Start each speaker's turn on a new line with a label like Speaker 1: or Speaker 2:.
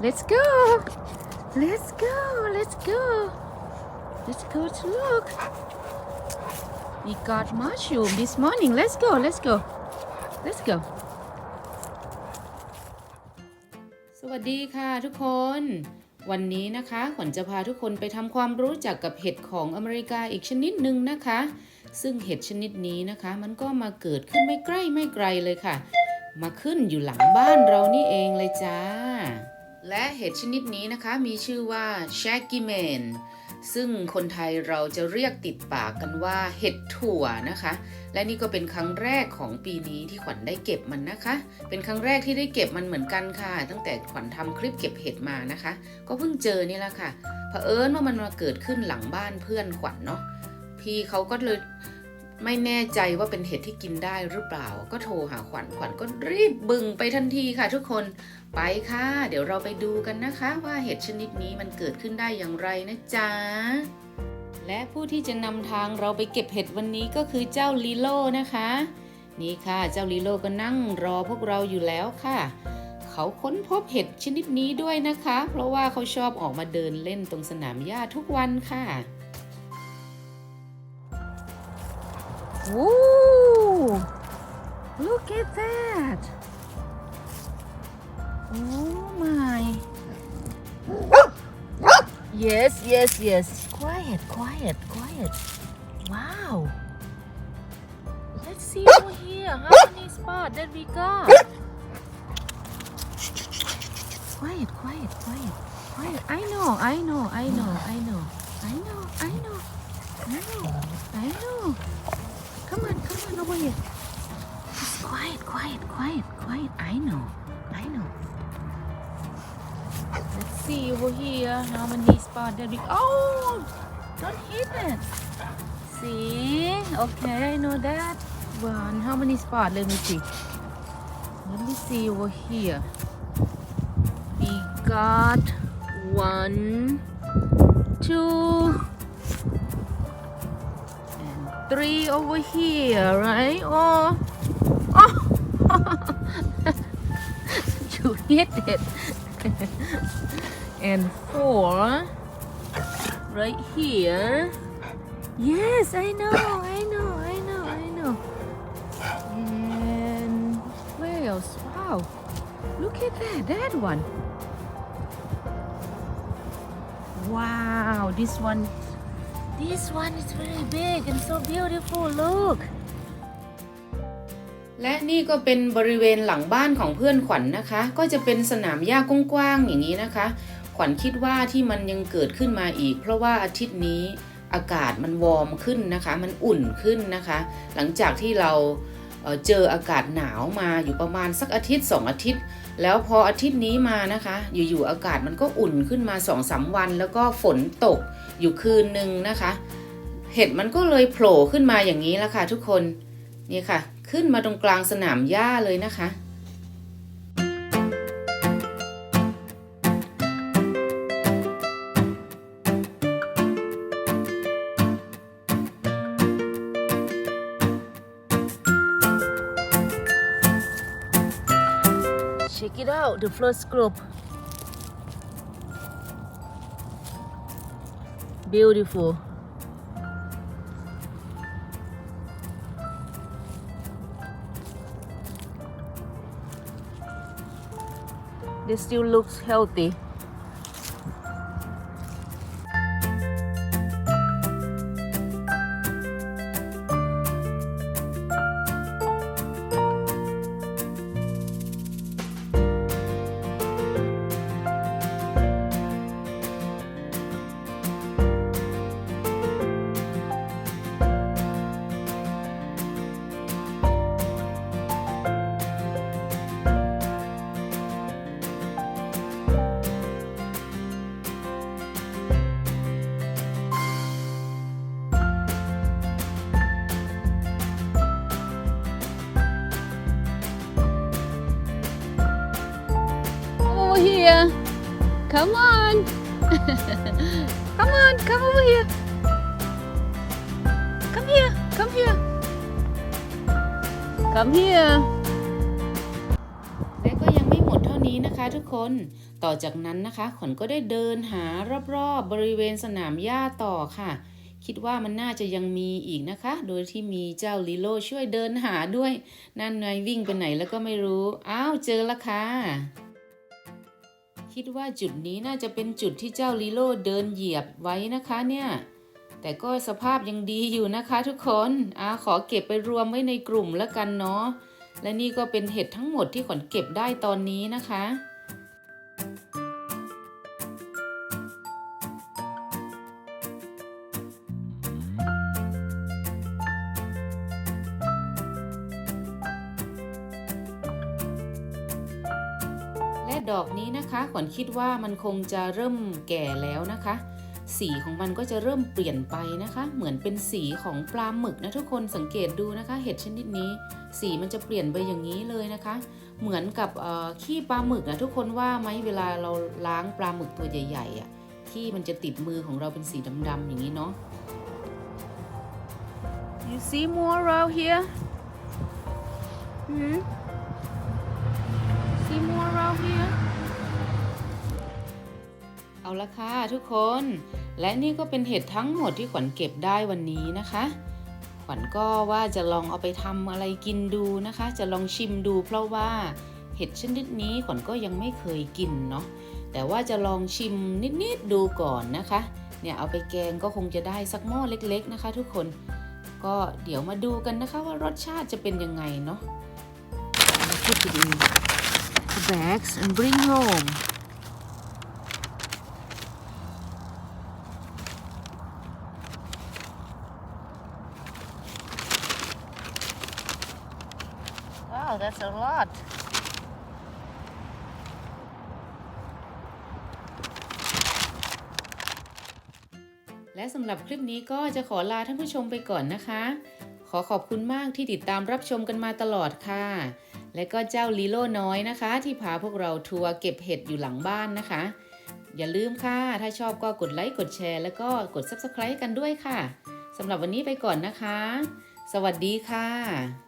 Speaker 1: let's go let's go let's go let's go to look we got mushroom this morning let's go let's go let's go สวัสดีค่ะทุกคน วันนี้นะคะขวัญจะพาทุกคนไปทำความรู้จักกับเห็ดของอเมริกาอีกชนิดหนึ่งนะคะ ซึ่งเห็ดชนิดนี้นะคะ มันก็มาเกิดขึ้นไม่ใกล้ไม่ไกลเลยค่ะ มาขึ้นอยู่หลังบ้านเรานี่เองเลยจ้า และเห็ดชนิดนี้นะคะมีชื่อว่า shaggy man ซึ่งคนไทยเราจะเรียกติดปากกันว่าเห็ดถั่วนะคะ และนี่ก็เป็นครั้งแรกของปีนี้ที่ขวัญได้เก็บมันนะคะ เป็นครั้งแรกที่ได้เก็บมันเหมือนกันค่ะ ตั้งแต่ขวัญทำคลิปเก็บเห็ดมานะคะ ก็เพิ่งเจอนี่แหละค่ะเผอิญว่ามันมาเกิดขึ้นหลังบ้านเพื่อนขวัญเนาะพี่เขาก็เลย ไม่แน่ใจว่าเป็นเห็ดที่กินได้หรือเปล่า ก็โทรหาขวัญขวัญก็รีบบึงไปทันทีค่ะทุกคนไปค่ะ เดี๋ยวเราไปดูกันนะคะ ว่าเห็ดชนิดนี้มันเกิดขึ้นได้อย่างไรนะจ๊ะและผู้ที่จะนำทางเราไปเก็บเห็ดวันนี้ก็คือเจ้าลีโลนะคะ นี่ค่ะเจ้าลีโลก็นั่งรอพวกเราอยู่แล้วค่ะ เขาค้นพบเห็ดชนิดนี้ด้วยนะคะ เพราะว่าเขาชอบออกมาเดินเล่นตรงสนามหญ้าทุกวันค่ะ Ooh, look at that. Oh my. Yes, yes, yes. Quiet, quiet, quiet. Wow. Let's see over here. How many spots that we got? Quiet, quiet, quiet, quiet. I know, I know, I know, I know, I know, I know, I know, I know. Come on, come on over here. Just quiet, quiet, quiet, quiet. I know, I know. Let's see over here how many spots that we. Oh, don't hit it. See? Okay, I know that one. How many spots? Let me see. Let me see over here. We got one, two, and three over here, right? Oh, oh, you hit it. and four right here. Yes, I know, I know, I know, I know. And where else? Wow, look at that, that one. Wow, this one, this one is very big and so beautiful. Look. และนี่ก็เป็นบริเวณหลังบ้านของเพื่อนขวัญนนะคะ ก็จะเป็นสนามหญ้ากว้างๆอย่างนี้นะคะ ขวัญคิดว่าที่มันยังเกิดขึ้นมาอีก เพราะว่าอาทิตย์นี้อากาศมันวอร์มขึ้นนะคะ มันอุ่นขึ้นนะคะ หลังจากที่เราเอ่อเจออากาศหนาวมาอยู่ประมาณสักอาทิตย์ 2 อาทิตย์ แล้วพออาทิตย์นี้มานะคะ อยู่ๆอากาศมันก็อุ่นขึ้นมา2อสวัน แล้วก็ฝนตก อยู่คืนหนึ่งนะคะ เห็ดมันก็เลยโผล่ขึ้นมาอย่างนี้แล้วค่ะ ทุกคนนี่ค่ะ ขึ้นมาตรงกลางสนามหญ้าเลยนะคะ Check it out, the first group. Beautiful. They still looks healthy. Here. Come on. come on, come over here. Come here, come here. Come here. และก็ยังไม่หมดเท่านี้นะคะทุกคน ต่อจากนั้นนะคะขวัญก็ได้เดินหารอบๆบริเวณสนามหญ้าต่อค่ะ คิดว่ามันน่าจะยังมีอีกนะคะ โดยที่มีเจ้าลิโลช่วยเดินหาด้วย นั่นไงวิ่งไปไหนแล้วก็ไม่รู้ อ้าวเจอละค่ะ คิดว่าจุดนี้น่าจะเป็นจุดที่เจ้าลิโลเดินเหยียบไว้นะคะเนี่ย แต่ก็สภาพยังดีอยู่นะคะทุกคนอาขอเก็บไปรวมไว้ในกลุ่มแล้วกันเนาะ และนี่ก็เป็นเห็ดทั้งหมดที่ขนเก็บได้ตอนนี้นะคะ ดอกนี้นะคะขวัญคิดว่ามันคงจะเริ่มแก่แล้วนะคะ สีของมันก็จะเริ่มเปลี่ยนไปนะคะ เหมือนเป็นสีของปลาหมึกนะทุกคนสังเกตดูนะคะ เห็ดชนิดนี้ สีมันจะเปลี่ยนไปอย่างนี้เลยนะคะ เหมือนกับขี้ปลาหมึกนะทุกคนว่าไหมเวลาเราล้างปลาหมึกตัวใหญ่ๆอะขี้มันจะติดมือของเราเป็นสีดำๆอย่างนี้เนาะ You see more around here? Hmm? See more around here? เอาละค่ะทุกคน และนี่ก็เป็นเห็ดทั้งหมดที่ขวัญเก็บได้วันนี้นะคะ ขวัญก็ว่าจะลองเอาไปทำอะไรกินดูนะคะ จะลองชิมดูเพราะว่าเห็ดชนิดนี้ขวัญก็ยังไม่เคยกินเนาะ แต่ว่าจะลองชิมนิดๆดูก่อนนะคะ เนี่ยเอาไปแกงก็คงจะได้สักหม้อเล็ก ๆ นะคะ ทุกคน ก็เดี๋ยวมาดูกันนะคะว่ารสชาติจะเป็นยังไงเนาะ Put it in the bags and bring home Wow, that's a lot. และสำหรับคลิปนี้ก็จะขอลาท่านผู้ชมไปก่อนนะคะ ขอขอบคุณมากที่ติดตามรับชมกันมาตลอดค่ะ และก็เจ้าลีโลน้อยนะคะ ที่พาพวกเราทัวร์เก็บเห็ดอยู่หลังบ้านนะคะ อย่าลืมค่ะ ถ้าชอบก็กดไลค์กดแชร์ แล้วก็กด Subscribe กันด้วยค่ะสำหรับวันนี้ไปก่อนนะคะ สวัสดีค่ะ